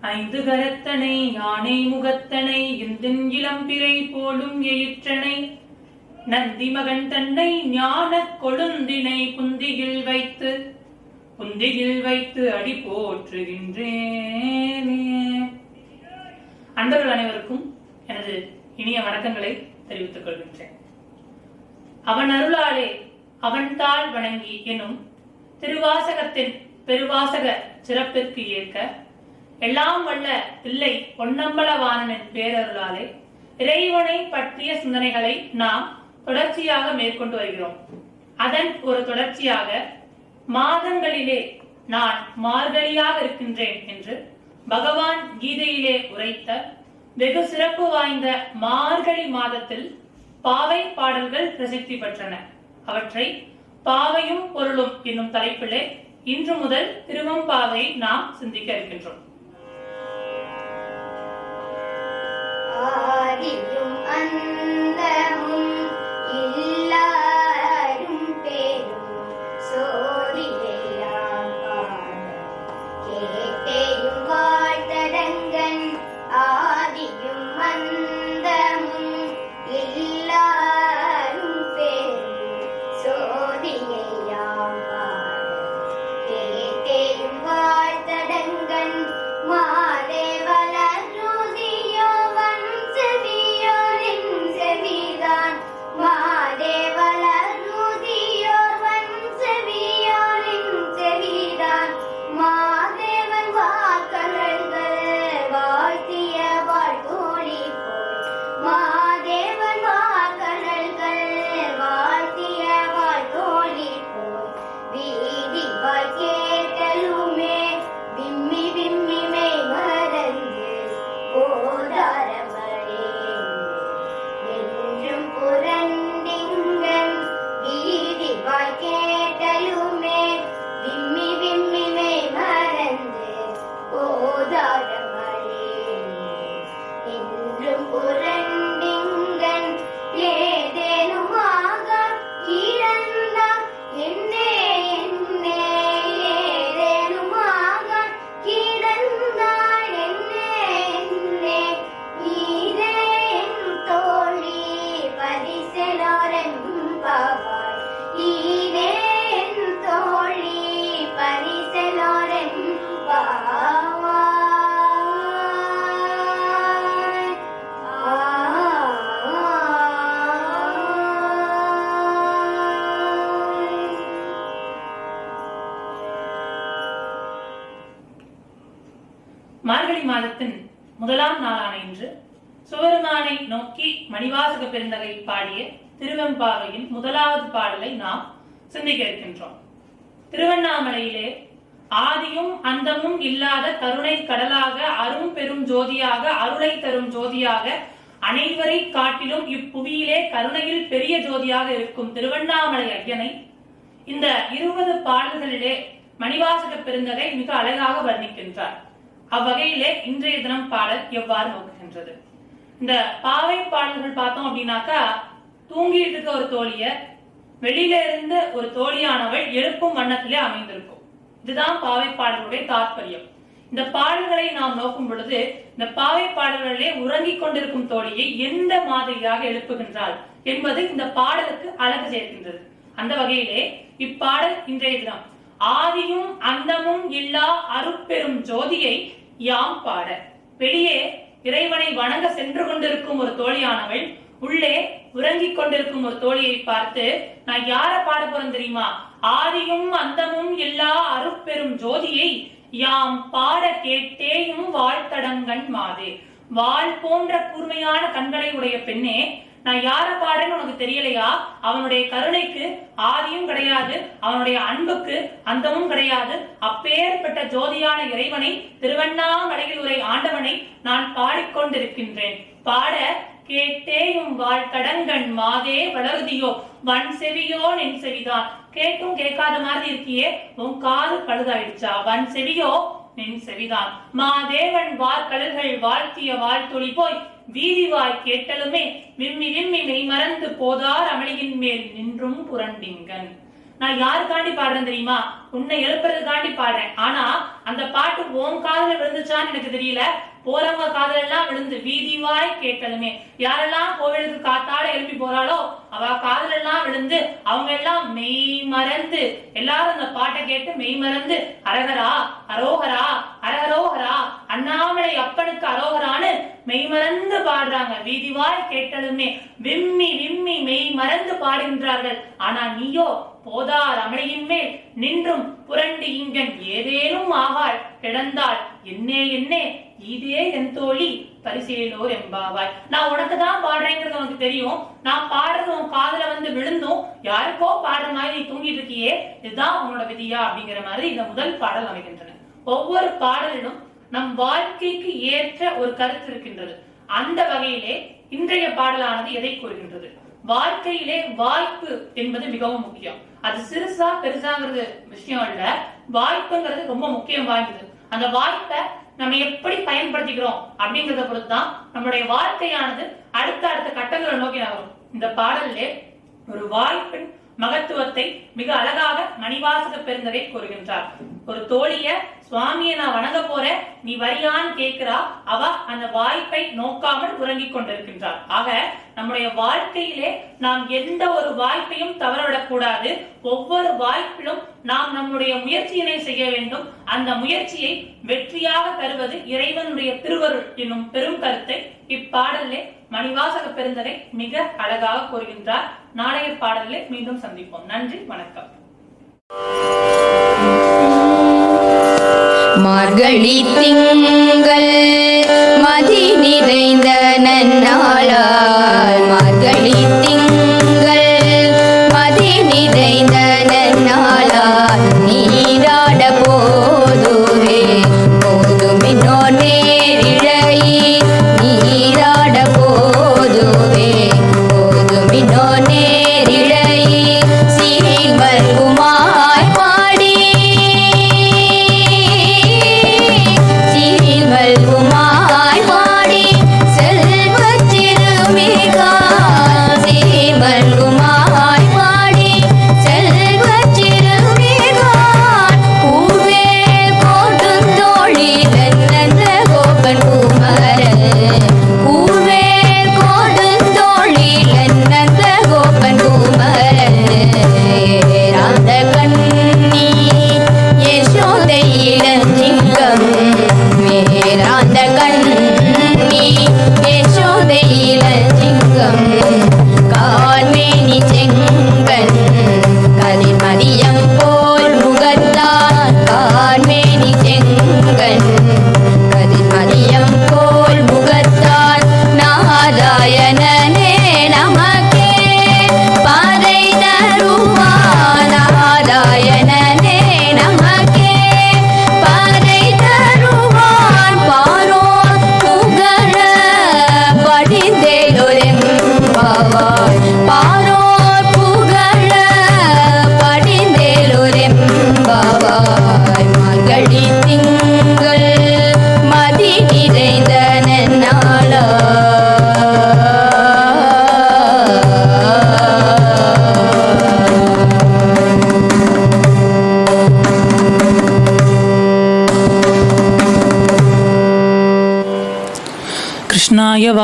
ஐந்து கரத்தனை யானை முகத்தனை இந்தின் இளம்பிரை போலும் எயிற்றனை நந்தி மகன் தன்னை ஞான கொழுந்தினை புந்தியில் வைத்து புந்தியில் வைத்து அடி போற்றுகின்றேனே. அன்பர்கள் அனைவருக்கும் எனது இனிய வணக்கங்களை தெரிவித்துக் கொள்கின்றேன். அவன் அருளாலே அவன் தாழ் வணங்கி எனும் திருவாசகத்தின் பெருவாசக சிறப்பிற்கு ஏற்க எல்லாம் வல்ல பிள்ளை பொன்னம்பலவாணனின் பேரருளாலே இறைவனை பற்றிய சிந்தனைகளை நாம் தொடர்ச்சியாக மேற்கொண்டு வருகிறோம். அதன் ஒரு தொடர்ச்சியாக மாதங்களிலே நான் மார்கழியாக இருக்கின்றேன் என்று பகவான் கீதையிலே உரைத்த வெகு சிறப்பு வாய்ந்த மார்கழி மாதத்தில் பாவை பாடல்கள் பிரசித்தி பெற்றன. அவற்றை பாவையும் பொருளும் என்னும் தலைப்பிலே இன்று முதல் திருவம்பாவை நாம் சிந்திக்க இருக்கின்றோம். ஆதியும் அந்தமும் மார்கழி மாதத்தின் முதலாம் நாளான இன்று சுவருமானை நோக்கி மணிவாசக பெருந்தகை பாடிய திருவெம்பாவையின் முதலாவது பாடலை நாம் சிந்திக்க இருக்கின்றோம் திருவண்ணாமலையிலே ஆதியும் அந்தமும் இல்லாத கருணை கடலாக அரும் பெரும் ஜோதியாக அருளை தரும் ஜோதியாக அனைவரை காட்டிலும் இப்புவியிலே கருணையில் பெரிய ஜோதியாக இருக்கும் திருவண்ணாமலை ஐயனை இந்த இருபது பாடல்களிலே மணிவாசக பெருந்தகை மிக அழகாக வர்ணிக்கின்றார். அவ்வகையிலே இன்றைய தினம் பாடல் எவ்வாறு நோக்குகின்றது இந்த பாவை பாடல்கள் பார்த்தோம் அப்படின்னாக்கா தூங்கிட்டு இருக்க ஒரு தோழியர் வெளியில இருந்து ஒரு தோழியானவள் எழுப்பும் வண்ணத்திலே அமைந்திருக்கும். இதுதான் பாவை பாடல்களுடைய தாற்பயம். இந்த பாடல்களை நாம் நோக்கும் பொழுது இந்த பாவை பாடல்களிலே உறங்கிக் கொண்டிருக்கும் தோழியை எந்த மாதிரியாக எழுப்புகின்றாள் என்பது இந்த பாடலுக்கு அழகு சேர்க்கின்றது. அந்த வகையிலே இப்பாடல் இன்றைய தினம் ஆதியும் அந்தமும் இல்லா அருப்பெரும் ஜோதியை யாம் பாட. வெளியே இறைவனை வணங்க சென்று கொண்டிருக்கும் ஒரு தோழியானவள் உள்ளே உறங்கிக் கொண்டிருக்கும் ஒரு தோழியை பார்த்து நான் யார பாட போறேன் தெரியுமா? ஆதியும் அந்தமும் எல்லா அருப்பெரும் ஜோதியை யாம் பாட கேட்டேயும் வாழ்த்தடங்கன் மாதே. வாள் போன்ற கூர்மையான கண்களை உடைய பெண்ணே நான் யார பாடுன்னு உனக்கு தெரியலையா? அவனுடைய கருணைக்கு ஆதியும் கிடையாது அவனுடைய அன்புக்கு அந்தமும் கிடையாது. அப்பேற்பட்ட ஜோதியான இறைவனை திருவண்ணாமலையில் உரை ஆண்டவனை நான் பாடிக்கொண்டிருக்கின்றேன். பாட கேட்டேயும் வாழ்கடங்கண் மாதே வளருதியோ வன் செவியோ நின் செவிதான். கேட்டும் கேட்காத மாதிரி இருக்கியே உன் காது பழுதாயிடுச்சா? வன் செவியோ நின் செவிதான். மாதேவன் வார்கடல்கள் வாழ்த்திய வாழ்த்துளி போய் வீதிவாய் கேட்டலுமே விம்மி விம்மி மெய் மறந்து போதார் அமளியின் மேல் நின்றும் புரண்டிங்கன். நான் யாருக்காண்டி பாடுறேன் தெரியுமா? உன்னை எழுப்புறதுக்காண்டி பாடுறேன். ஆனா அந்த பாட்டு ஓம் காதல விழுந்துச்சான்னு எனக்கு தெரியல. போறவங்க காதல் எல்லாம் விழுந்து வீதிவாய் கேட்கலுமே யாரெல்லாம் கோவிலுக்கு காத்தாட எழுப்பி போறாளோ அவ காதல் எல்லாம் விழுந்து அவங்க எல்லாம் மெய் மறந்து எல்லாரும் அந்த பாட்டை கேட்டு மெய் மறந்து அரகரா அரகரோகரா அண்ணாமலை அப்பனுக்கு அரோகரான்னு மெய் மறந்து பாடுறாங்க வீதி வாய் கேட்டலுமே விம்மி விம்மி மெய் மறந்து பாடுகின்றார்கள் ஆனா நீயோ போதார் அமளியின் மேல் நின்றும் புரண்டு இங்கன் ஏதேனும் ஆகாள் கிடந்தாள் என்னே என்னே இதே என் தோழி பரிசேலோர் எம்பாவாய் நான் உனக்கு தான் பாடுறேங்கிறது உனக்கு தெரியும். நான் பாடுறது உன் காதல வந்து விழுந்தும் யாருக்கோ பாடுற மாதிரி நீ தூங்கிட்டு இருக்கியே இதுதான் உன்னோட விதியா அப்படிங்கிற மாதிரி இந்த முதல் பாடல் அமைகின்றன. ஒவ்வொரு பாடலிலும் நம் வாழ்க்கைக்கு ஏற்ற ஒரு கருத்து இருக்கின்றது. அந்த வகையிலே இன்றைய பாடலானது எதை கூறுகின்றது? வாழ்க்கையிலே வாய்ப்பு என்பது மிகவும் முக்கியம். அது சிறுசா பெருசாங்கிறது விஷயம் இல்ல வாய்ப்புங்கிறது ரொம்ப முக்கியம் வாய்ந்தது. அந்த வாய்ப்பை நம்ம எப்படி பயன்படுத்திக்கிறோம் அப்படிங்கறத பொறுத்துதான் நம்மளுடைய வாழ்க்கையானது அடுத்த அடுத்த கட்டங்களை நோக்கி நகரும். இந்த பாடலிலே ஒரு வாய்ப்பின் மகத்துவத்தை மிக அழகாக மணிவாசக பெருந்தகை கூறுகின்றார். ஒரு தோழிய சுவாமியை நான் வணங்க போறேன். நீ வரியான்னு கேட்கிறா. அவ அந்த வாய்ப்பை நோக்காமல் உறங்கிக் கொண்டிருக்கின்றார் ஆக நம்முடைய வாழ்க்கையிலே நாம் எந்த ஒரு வாய்ப்பையும் தவறவிடக் கூடாது ஒவ்வொரு வாய்ப்பிலும் நாம் நம்முடைய முயற்சியினை செய்ய வேண்டும். அந்த முயற்சியை வெற்றியாக தருவது இறைவனுடைய திருவருள் என்னும் பெரும் கருத்தை இப்பாடலிலே மணிவாசக பெருந்தலை மிக அழகாக கூறுகின்றார். நாளைய பாடலில் மீண்டும் சந்திப்போம். நன்றி வணக்கம். மார்கழி திங்கள்.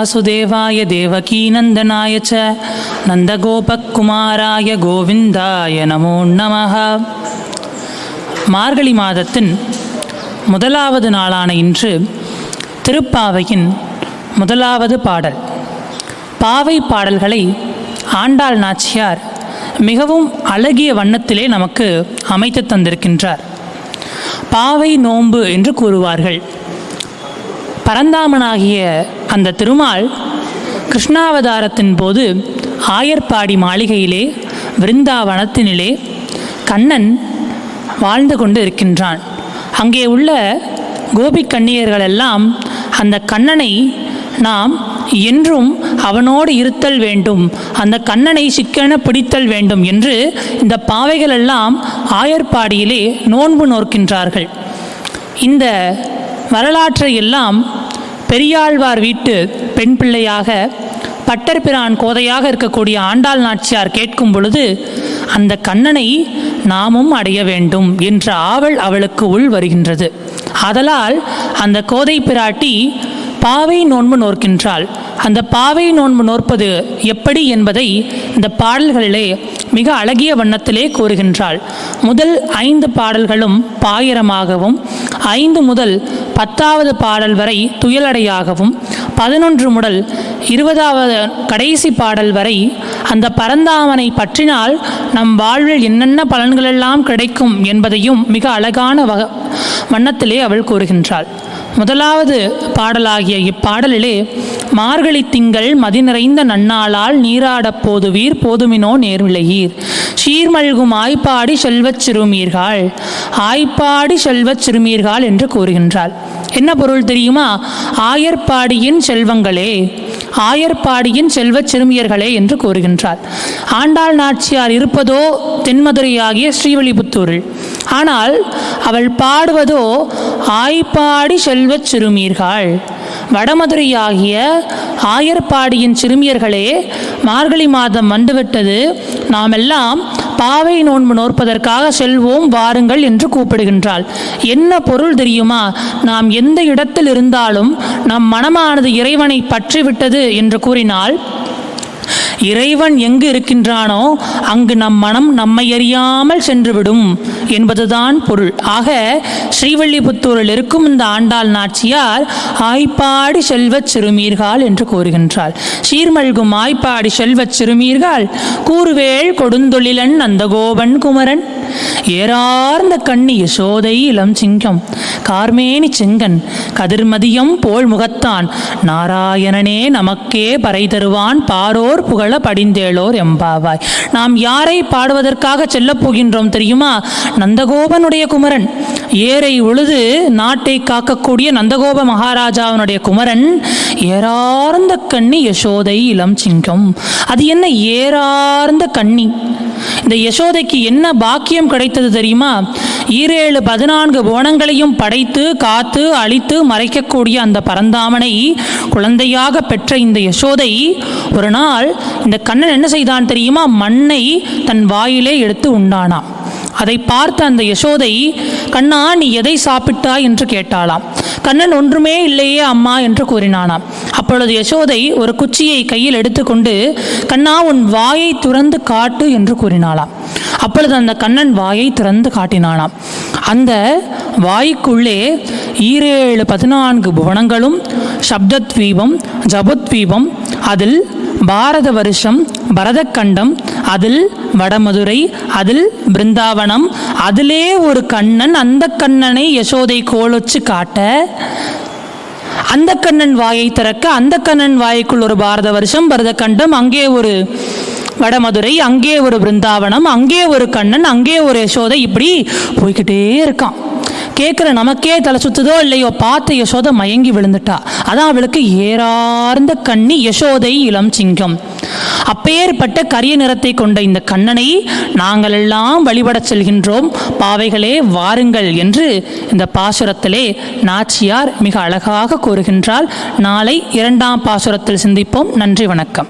वासुदेवाय देवकीनन्दनाय च நந்தகோபக்குமாராய கோவிந்தாய நமோ நமः மார்கழி மாதத்தின் முதலாவது நாளான இன்று திருப்பாவையின் முதலாவது பாடல் பாவை பாடல்களை ஆண்டாள் நாச்சியார் மிகவும் அழகிய வண்ணத்திலே நமக்கு அமைத்து தந்திருக்கின்றார் பாவை நோன்பு என்று கூறுவார்கள் பரந்தாமனாகிய அந்த திருமால் கிருஷ்ணாவதாரத்தின் போது ஆயர்பாடி மாளிகையிலே விருந்தாவனத்தினிலே கண்ணன் வாழ்ந்து கொண்டு இருக்கின்றான். அங்கே உள்ள கோபிக் கண்ணியர்களெல்லாம் எல்லாம் அந்த கண்ணனை நாம் என்றும் அவனோடு இருத்தல் வேண்டும் அந்த கண்ணனை சிக்கென பிடித்தல் வேண்டும் என்று இந்த பாவைகள் எல்லாம் ஆயர்பாடியிலே நோன்பு நோக்கின்றார்கள் இந்த வரலாற்றை எல்லாம் பெரியாழ்வார் வீட்டு பெண் பிள்ளையாக பட்டர்பிரான் கோதையாக இருக்கக்கூடிய ஆண்டாள் நாச்சியார் கேட்கும் பொழுது அந்த கண்ணனை நாமும் அடைய வேண்டும் என்ற ஆவல் அவளுக்கு உள் வருகின்றது. ஆதலால் அந்த கோதை பிராட்டி பாவை நோன்பு நோர்க்கின்றாள். அந்த பாவை நோன்பு நோற்பது எப்படி என்பதை இந்த பாடல்களிலே மிக அழகிய வண்ணத்திலே கூறுகின்றாள். முதல் ஐந்து பாடல்களும் பாயிரமாகவும் ஐந்து முதல் பத்தாவது பாடல் வரை துயலடையாகவும் பதினொன்று முதல் இருபதாவது கடைசி பாடல் வரை அந்த பரந்தாமனை பற்றினால் நம் வாழ்வில் என்னென்ன பலன்களெல்லாம் கிடைக்கும் என்பதையும் மிக அழகான வக வண்ணத்திலே அவள் கூறுகின்றாள். முதலாவது பாடலாகிய இப்பாடலிலே மார்கழி திங்கள் மதி நிறைந்த நன்னாளால் நீராடப் போதுவீர் போதுமினோ நேர்விளையீர் சீர்மல்கும் ஆய்ப்பாடி செல்வச் சிறுமீர்கள். ஆய்ப்பாடி செல்வச் சிறுமீர்கள் என்று கூறுகின்றாள். என்ன பொருள் தெரியுமா? ஆயர்பாடியின் செல்வங்களே ஆயர்பாடியின் செல்வச் சிறுமியர்களே என்று கூறுகின்றார் ஆண்டாள் நாச்சியார் இருப்பதோ தென்மதுரையாகிய ஸ்ரீவில்லிபுத்தூரில். ஆனால் அவள் பாடுவதோ ஆய்ப்பாடி செல்வச் சிறுமியர்கள் வடமதுரையாகிய ஆயர்பாடியின் சிறுமியர்களே மார்கழி மாதம் வந்துவிட்டது. நாமெல்லாம் பாவை நோன்பு நோற்பதற்காக செல்வோம் வாருங்கள் என்று கூப்பிடுகின்றாள். என்ன பொருள் தெரியுமா? நாம் எந்த இடத்தில் இருந்தாலும் நம் மனமானது இறைவனை பற்றிவிட்டது என்று கூறினால் இறைவன் எங்கு இருக்கின்றானோ அங்கு நம் மனம் நம்மை அறியாமல் சென்றுவிடும் என்பதுதான் பொருள். ஆக ஸ்ரீவல்லிபுத்தூரில் இருக்கும் இந்த ஆண்டாள் நாச்சியார் ஆய்ப்பாடி செல்வச் சிறுமீர்கள் என்று கூறுகின்றாள். சீர்மல்கும் ஆய்ப்பாடி செல்வச் சிறுமீர்கள் கூறுவேள் கொடுந்தொழிலன் நந்தகோபன் குமரன் ஏறார்ந்த கண்ணி யசோதை இளம் சிங்கம் கார்மேனி செங்கன் கதிர்மதியம் போல் முகத்தான் நாராயணனே நமக்கே பறை தருவான் பாரோர் புகழ் படிந்தேளோர் எம்பாவாய். நாம் யாரை பாடுவதற்காக செல்லப் போகின்றோம் தெரியுமா? நந்தகோபனுடைய குமரன். ஏரை உழுது நாட்டை காக்கக்கூடிய நந்தகோப மகாராஜாவினுடைய குமரன் ஏறார்ந்த கண்ணி யசோதை இளம் சிங்கம். அது என்ன ஏறார்ந்த கண்ணி இந்த யசோதைக்கு என்ன பாக்கியம் கிடைத்தது தெரியுமா? ஈரேழு பதினான்கு புவனங்களையும் படைத்து காத்து அழித்து மறைக்கக்கூடிய அந்த பரந்தாமனை குழந்தையாக பெற்ற இந்த யசோதை ஒரு நாள் இந்த கண்ணன் என்ன செய்தான் தெரியுமா? மண்ணை தன் வாயிலே எடுத்து உண்டானான். அதை பார்த்த அந்த யசோதை கண்ணா நீ எதை சாப்பிட்டாய்? என்று கேட்டாளாம். கண்ணன் ஒன்றுமே இல்லையே அம்மா என்று கூறினானாம். அப்பொழுது யசோதை ஒரு குச்சியை கையில் எடுத்துக்கொண்டு கண்ணா உன் வாயை துறந்து காட்டு என்று கூறினாளாம். அப்பொழுது அந்த கண்ணன் வாயை திறந்து காட்டினானாம். அந்த வாய்க்குள்ளே ஈரேழு பதினான்கு புவனங்களும் சப்தத்வீபம் ஜபத்வீபம் அதில் பாரத வருஷம் பரதக்கண்டம் அதில் வடமதுரை அதில் பிருந்தாவனம் அதிலே ஒரு கண்ணன் அந்த கண்ணனை யசோதை கோலொச்சு காட்ட அந்த கண்ணன் வாயை திறக்க அந்த கண்ணன் வாய்க்குள் ஒரு பாரத வருஷம் பரதக்கண்டம் அங்கே ஒரு வடமதுரை அங்கே ஒரு பிருந்தாவனம் அங்கே ஒரு கண்ணன் அங்கே ஒரு யசோதை இப்படி போய்கிட்டே இருக்கான். கேட்குற நமக்கே தலை சுத்துதோ இல்லையோ பார்த்த யசோதை மயங்கி விழுந்துட்டா. அதான் அவளுக்கு ஏறார்ந்த கண்ணி யசோதை இளம் சிங்கம். அப்பேற்பட்ட கரிய நிறத்தை கொண்ட இந்த கண்ணனை நாங்கள் எல்லாம் வழிபடச் செல்கின்றோம். பாவைகளே வாருங்கள் என்று இந்த பாசுரத்திலே நாச்சியார் மிக அழகாக கூறுகின்றாள் நாளை இரண்டாம் பாசுரத்தில் சிந்திப்போம். நன்றி வணக்கம்.